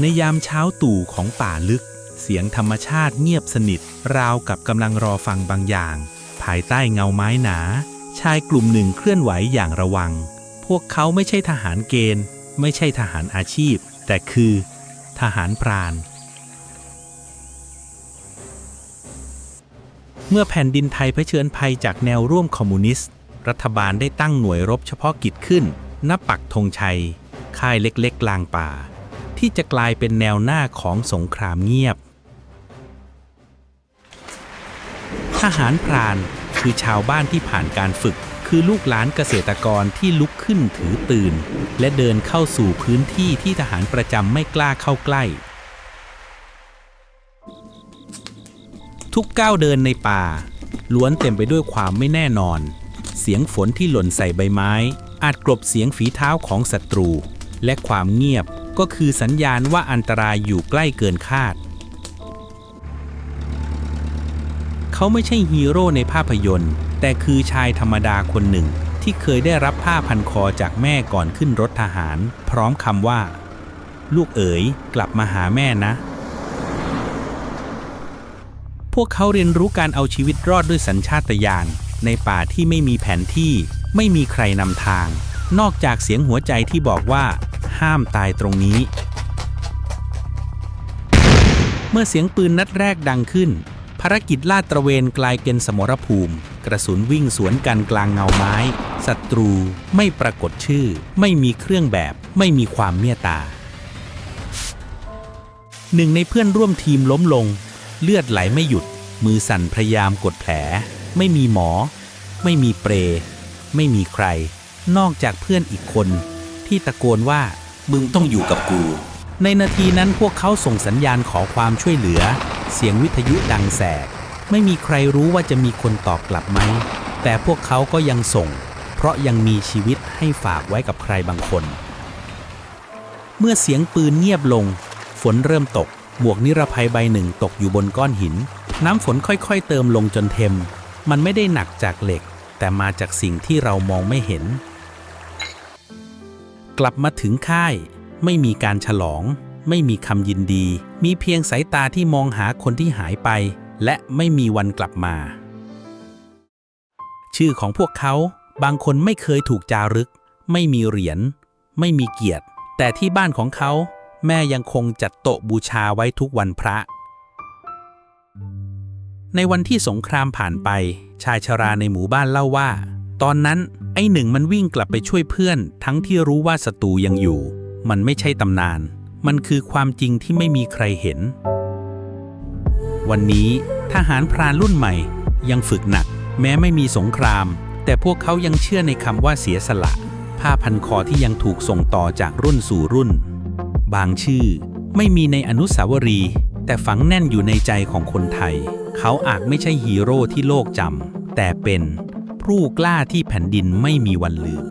ในยามเช้าตู่ของป่าลึก เสียงธรรมชาติเงียบสนิท ราวกับกำลังรอฟังบางอย่าง ภายใต้เงาไม้หนา ชายกลุ่มหนึ่งเคลื่อนไหวอย่างระวัง พวกเขาไม่ใช่ทหารเกณฑ์ ไม่ใช่ทหารอาชีพ แต่คือ ทหารพราน เมื่อแผ่นดินไทยเผชิญภัยจากแนวร่วมคอมมิวนิสต์ รัฐบาลได้ตั้งหน่วยรบเฉพาะกิจขึ้นณปักธงชัย ค่ายเล็กๆกลางป่า ที่จะกลายเป็นแนวหน้าของสงครามเงียบ ทหารพรานคือชาวบ้านที่ผ่านการฝึก คือลูกหลานเกษตรกรที่ลุกขึ้นถือปืนและเดินเข้าสู่พื้นที่ที่ทหารประจำไม่กล้าเข้าใกล้ ทุกก้าวเดินในป่า ล้วนเต็มไปด้วยความไม่แน่นอน เสียงฝนที่หล่นใส่ใบไม้ อาจกลบเสียงฝีเท้าของศัตรู และความเงียบ ก็คือสัญญาณว่าอันตรายอยู่ใกล้เกินคาด เขาไม่ใช่ฮีโร่ในภาพยนตร์ แต่คือชายธรรมดาคนหนึ่งที่เคยได้รับผ้าพันคอจากแม่ก่อนขึ้นรถทหาร พร้อมคำว่า ลูกเอ๋ยกลับมาหาแม่นะ พวกเขาเรียนรู้การเอาชีวิตรอดด้วยสัญชาตญาณในป่าที่ไม่มีแผนที่ ไม่มีใครนำทาง นอกจากเสียงหัวใจที่บอกว่า ห้ามตายตรงนี้ เมื่อเสียงปืนนัดแรกดังขึ้น ภารกิจลาดตระเวนกลายเป็นสมรภูมิ กระสุนวิ่งสวนกันกลางเงาไม้ศัตรูไม่ปรากฏชื่อ ไม่มีเครื่องแบบ ไม่มีความเมตตาหนึ่งในเพื่อนร่วมทีมล้มลง เลือดไหลไม่หยุด มือสั่นพยายามกดแผล ไม่มีหมอ ไม่มีเปร ไม่มีใคร นอกจากเพื่อนอีกคน ที่ตะโกนว่า มึงต้องอยู่กับกู ในนาทีนั้นพวกเขาส่งสัญญาณขอความช่วยเหลือ เสียงวิทยุดังแสก ไม่มีใครรู้ว่าจะมีคนตอบกลับไหม แต่พวกเขาก็ยังส่ง เพราะยังมีชีวิตให้ฝากไว้กับใครบางคน เมื่อเสียงปืนเงียบลง ฝนเริ่มตก หมวกนิรภัยใบหนึ่งตกอยู่บนก้อนหิน น้ำฝนค่อยๆ เติมลงจนเต็ม มันไม่ได้หนักจากเหล็ก แต่มาจากสิ่งที่เรามองไม่เห็น กลับมาถึงค่าย ไม่มีการฉลอง ไม่มีคำยินดี มีเพียงสายตาที่มองหาคนที่หายไป และไม่มีวันกลับมา ชื่อของพวกเขาบางคนไม่เคยถูกจารึก ไม่มีเหรียญ ไม่มีเกียรติ แต่ที่บ้านของเขา แม่ยังคงจัดโต๊ะบูชาไว้ทุกวันพระ ในวันที่สงครามผ่านไป ชายชราในหมู่บ้านเล่าว่า ตอนนั้น อ้หนึ่งมันวิ่งกลับไปช่วยเพื่อน ทั้งที่รู้ว่าศัตรูยังอยู่ มันไม่ใช่ตำนาน มันคือความจริงที่ไม่มีใครเห็น วันนี้ทหารพรานรุ่นใหม่ ยังฝึกหนัก แม้ไม่มีสงคราม แต่พวกเขายังเชื่อในคำว่าเสียสละ ผ้าพันคอที่ยังถูกส่งต่อจากรุ่นสู่รุ่น บางชื่อไม่มีในอนุสาวรีย์แต่ฝังแน่นอยู่ในใจของคนไทย เขาอาจไม่ใช่ฮีโร่ที่โลกจำแต่เป็น ผู้กล้าที่แผ่นดินไม่มีวันลืม